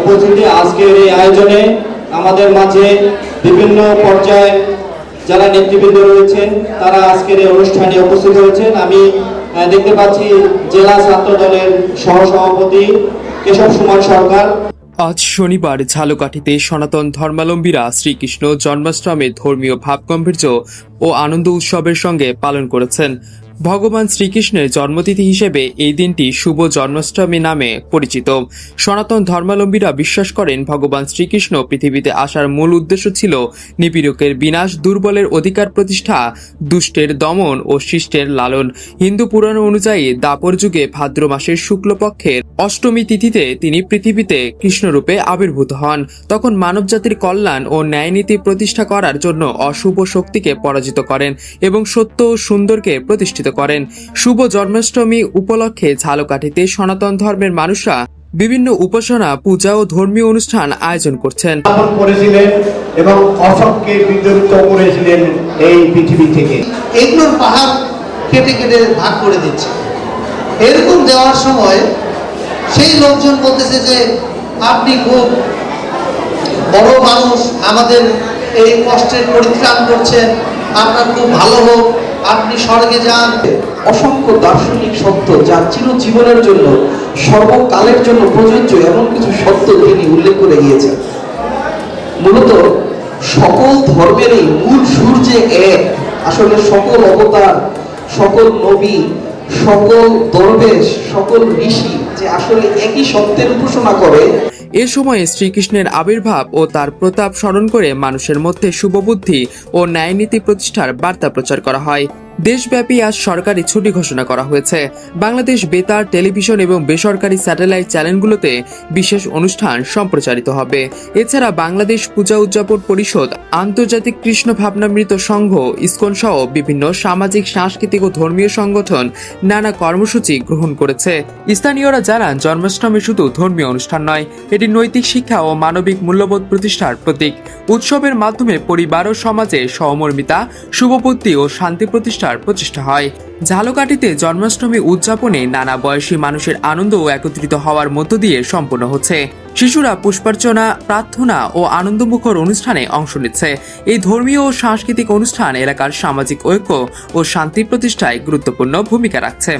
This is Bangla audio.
উপস্থিতি আজকের এই আয়োজনে আমাদের মাঝে বিভিন্ন পর্যায়ে যারা নেতৃবৃন্দ রয়েছেন, তারা আজকের এই অনুষ্ঠানে উপস্থিত হয়েছেন। আমি দেখতে পাচ্ছি জেলা ছাত্র দলের সহসভাপতি কেশব সুমন সরকার। আজ শনিবার ঝালকাঠিতে সনাতন ধর্মাবলম্বীরা শ্রীকৃষ্ণ জন্মাষ্টমীর ধর্মীয় ভাবগম্ভীর্য ও আনন্দ উৎসবের সঙ্গে পালন করেছেন। ভগবান শ্রীকৃষ্ণের জন্মতিথি হিসেবে এই দিনটি শুভ জন্মাষ্টমী নামে পরিচিত। সনাতন ধর্মাবলম্বীরা বিশ্বাস করেন ভগবান শ্রীকৃষ্ণ পৃথিবীতে আসার মূল উদ্দেশ্য ছিল নিপীড়কের বিনাশ, দুর্বলের অধিকার প্রতিষ্ঠা, দুষ্টের দমন ও শিষ্টের লালন। হিন্দু পুরাণ অনুযায়ী দাপর যুগে ভাদ্র মাসের শুক্লপক্ষের অষ্টমী তিথিতে তিনি পৃথিবীতে কৃষ্ণরূপে আবির্ভূত হন। তখন মানবজাতির কল্যাণ ও ন্যায়নীতি প্রতিষ্ঠা করার জন্য অশুভ শক্তিকে পরাজিত করেন এবং সত্য ও সুন্দরকে প্রতিষ্ঠিত করেন। শুভ জন্মাষ্টমী উপলক্ষে ঝালকাঠিতে সনাতন ধর্মের মানুষরা বিভিন্ন উপাসনা পূজা ও ধর্মীয় অনুষ্ঠান আয়োজন করছেন। করেছিলেন এবং অশোককে করেছিলেন এই পৃথিবী থেকে। এগুলোর পাহাড় কেটে কেটে ভাগ করে দিচ্ছে। এরকম দেওয়ার সময় সেই লোকজন বলতেছে যে আপনি খুব বড় মানুষ আমাদের এই কষ্টের পরিত্রাণ করছেন আপনার খুব ভালো হোক। আপনি স্বর্গে যান। অসংখ্য দার্শনিক সত্য যা চিরজীবনের জন্য, সর্বকালের জন্য প্রযোজ্য এমন কিছু সত্য তিনি উল্লেখ করে গিয়েছেন। মূলত সকল ধর্মেরই মূল সুর যে এক। আসলে সকল অবতার, সকল নবী, সকল দরবেশ, সকল ঋষি যে আসলে একই সত্যের উপাসনা করে এ সময়ে শ্রীকৃষ্ণের আবির্ভাব ও তার প্রতাপ স্মরণ করে মানুষের মধ্যে শুভবুদ্ধি ও ন্যায়নীতি প্রতিষ্ঠার বার্তা প্রচার করা হয়। দেশব্যাপী আজ সরকারি ছুটি ঘোষণা করা হয়েছে। বাংলাদেশ বেতার, টেলিভিশন এবং বেসরকারি স্যাটেলাইট চ্যানেলগুলোতে বিশেষ অনুষ্ঠান সম্প্রচারিত হবে। এছাড়া বাংলাদেশ পূজা উদযাপন পরিষদ, আন্তর্জাতিক কৃষ্ণ ভাবনামৃত সংঘ, ইসকন সহ বিভিন্ন সামাজিক, সাংস্কৃতিক ও ধর্মীয় সংগঠন নানা কর্মসূচি গ্রহণ করেছে। স্থানীয়রা জানান, জন্মাষ্টমী শুধু ধর্মীয় অনুষ্ঠান নয়, এটি নৈতিক শিক্ষা ও মানবিক মূল্যবোধ প্রতিষ্ঠার প্রতীক। উৎসবের মাধ্যমে পরিবার ও সমাজে সহমর্মিতা, শুভবুদ্ধি ও শান্তি প্রতিষ্ঠার প্রচেষ্টা হয়। ঝালকাঠিতে জন্মাষ্টমী উদযাপনে নানা বয়সী মানুষের আনন্দ ও একত্রিত হওয়ার মধ্য দিয়ে সম্পন্ন হচ্ছে। শিশুরা পুষ্পার্চনা, প্রার্থনা ও আনন্দমুখর অনুষ্ঠানে অংশ নিচ্ছে। এই ধর্মীয় ও সাংস্কৃতিক অনুষ্ঠান এলাকার সামাজিক ঐক্য ও শান্তি প্রতিষ্ঠায় গুরুত্বপূর্ণ ভূমিকা রাখছে।